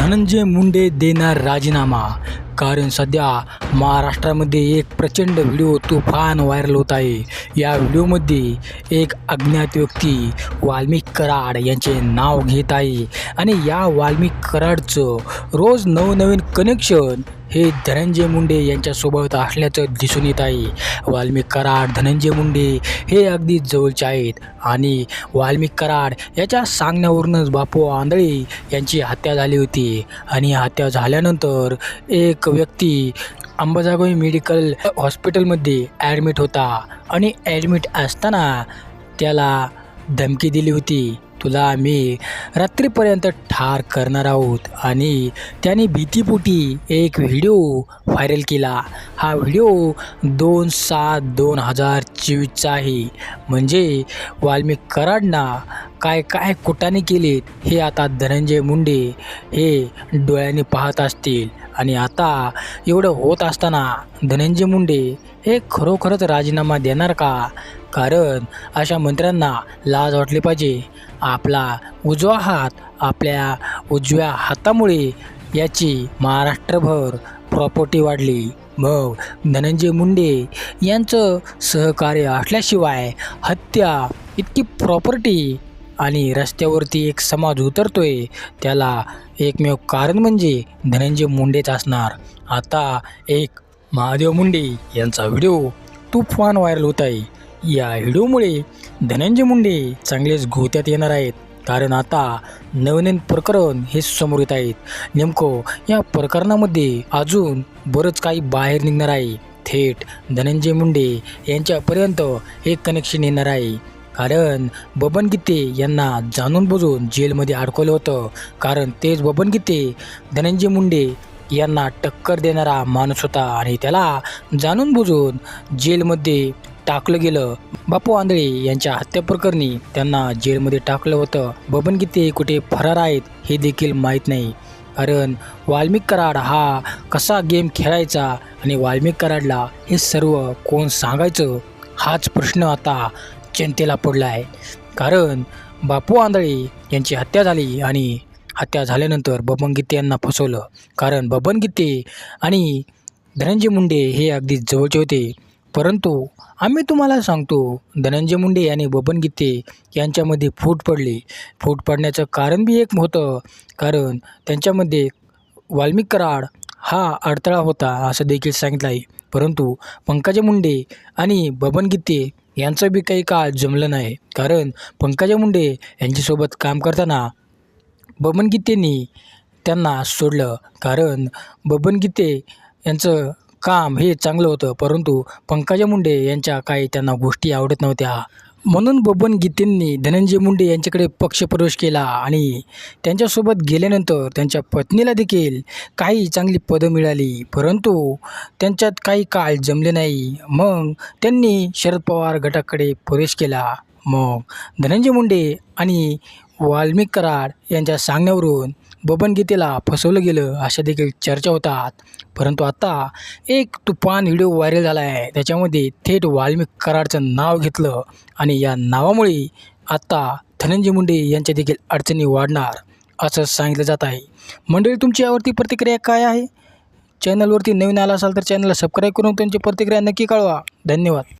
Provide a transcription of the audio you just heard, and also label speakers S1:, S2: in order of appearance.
S1: धनंजय मुंडे देणार राजीनामा. कारण सध्या महाराष्ट्रामध्ये एक प्रचंड व्हिडिओ तुफान व्हायरल होत आहे. या व्हिडिओमध्ये एक अज्ञात व्यक्ती वाल्मिक कराड यांचे नाव घेत आहे. आणि या वाल्मिक कराडचं रोज नवनवीन कनेक्शन हे धनंजय मुंडे यांच्यासोबत असल्याचं दिसून येत आहे. वाल्मिक कराड धनंजय मुंडे हे अगदी जवळचे आहेत. आणि वाल्मिक कराड याच्या सांगण्यावरूनच बापू आंधळे यांची हत्या झाली होती. आणि हत्या झाल्यानंतर एक व्यक्ती अंबाजोगाई मेडिकल हॉस्पिटलमध्ये ॲडमिट होता. आणि ॲडमिट असताना त्याला धमकी दिली होती. तुला आम्ही रात्रीपर्यंत ठार करणार आहोत. आणि त्याने भीतीपोटी एक व्हिडिओ व्हायरल केला. हा व्हिडिओ दोन सात दोन हजार चोवीसचा आहे. म्हणजे वाल्मिक कराडना काय काय कुटाने केलेत हे आता धनंजय मुंडे हे डोळ्याने पाहत असतील. आणि आता एवढं होत असताना धनंजय मुंडे हे खरोखरच राजीनामा देणार का? कारण अशा मंत्र्यांना लाज वाटली पाहिजे. आपला उजवा हात आपल्या उजव्या हातामुळे याची महाराष्ट्रभर प्रॉपर्टी वाढली. मग धनंजय मुंडे यांचं सहकार्य असल्याशिवाय हत्या इतकी प्रॉपर्टी आणि रस्त्यावरती एक समाज उतरतोय. त्याला एकमेव कारण म्हणजे धनंजय मुंडेच असणार. आता एक महादेव मुंडे यांचा व्हिडिओ तुफान व्हायरल होत आहे या व्हिडिओमुळे धनंजय मुंडे चांगलेच गोत्यात येणार आहेत. कारण आता नवनवीन प्रकरण हे समोर येत आहेत. नेमकं या प्रकरणामध्ये अजून बरंच काही बाहेर निघणार आहे. थेट धनंजय मुंडे यांच्यापर्यंत हे कनेक्शन येणार आहे. कारण बबन गीते यांना जाणून बुजून जेलमध्ये अडकवलं होतं. कारण तेच बबन गीते धनंजय मुंडे यांना टक्कर देणारा माणूस होता आणि त्याला जाणून बुजून जेलमध्ये टाकलं गेलं. बापू आंधळे यांच्या हत्येप्रकरणी त्यांना जेलमध्ये टाकलं होतं. बबन गीते कुठे फरार आहेत हे देखील माहीत नाही. कारण वाल्मिक कराड हा कसा गेम खेळायचा आणि वाल्मिक कराडला हे सर्व कोण सांगायचं? हाच प्रश्न आता जनतेला पडला आहे. कारण बापू आंधळे यांची हत्या झाली आणि हत्या झाल्यानंतर बबन गीते यांना फसवलं. कारण बबन गीते आणि धनंजय मुंडे हे अगदी जवळचे होते. परंतु आम्ही तुम्हाला सांगतो धनंजय मुंडे आणि बबन गीते यांच्यामध्ये फूट पडली. फूट पडण्याचं कारण बी एक होतं. कारण त्यांच्यामध्ये वाल्मिक कराड हा अडथळा होता असं देखील सांगितलं आहे परंतु पंकजा मुंडे आणि बबन गीते यांचं बी काही काळ जमलं नाही. कारण पंकजा मुंडे यांच्यासोबत काम करताना बबन गीतेंनी त्यांना सोडलं. कारण बबन गीते यांचं काम हे चांगलं होतं. परंतु पंकजा मुंडे यांच्या काही त्यांना गोष्टी आवडत नव्हत्या. म्हणून बबन गीतेंनी धनंजय मुंडे यांच्याकडे पक्षप्रवेश केला आणि त्यांच्यासोबत गेल्यानंतर त्यांच्या पत्नीला देखील काही चांगली पदं मिळाली. परंतु त्यांच्यात काही काळ जमले नाही. मग त्यांनी शरद पवार गटाकडे प्रवेश केला. मग धनंजय मुंडे आणि वाल्मिक कराड यांच्या सांगण्यावरून बबन गीतेला फसवलं गेलं अशा देखील चर्चा होतात. परंतु आता एक तुफान व्हिडिओ व्हायरल झाला आहे. त्याच्यामध्ये थेट वाल्मिक कराडचं नाव घेतलं आणि या नावामुळे आता धनंजय मुंडे यांच्या देखील अडचणी वाढणार असं सांगितलं जात आहे. मंडळी तुमची यावरती प्रतिक्रिया काय आहे? चॅनलवरती नवीन आला असाल तर चॅनलला सबस्क्राईब करून तुमची प्रतिक्रिया नक्की कळवा. धन्यवाद.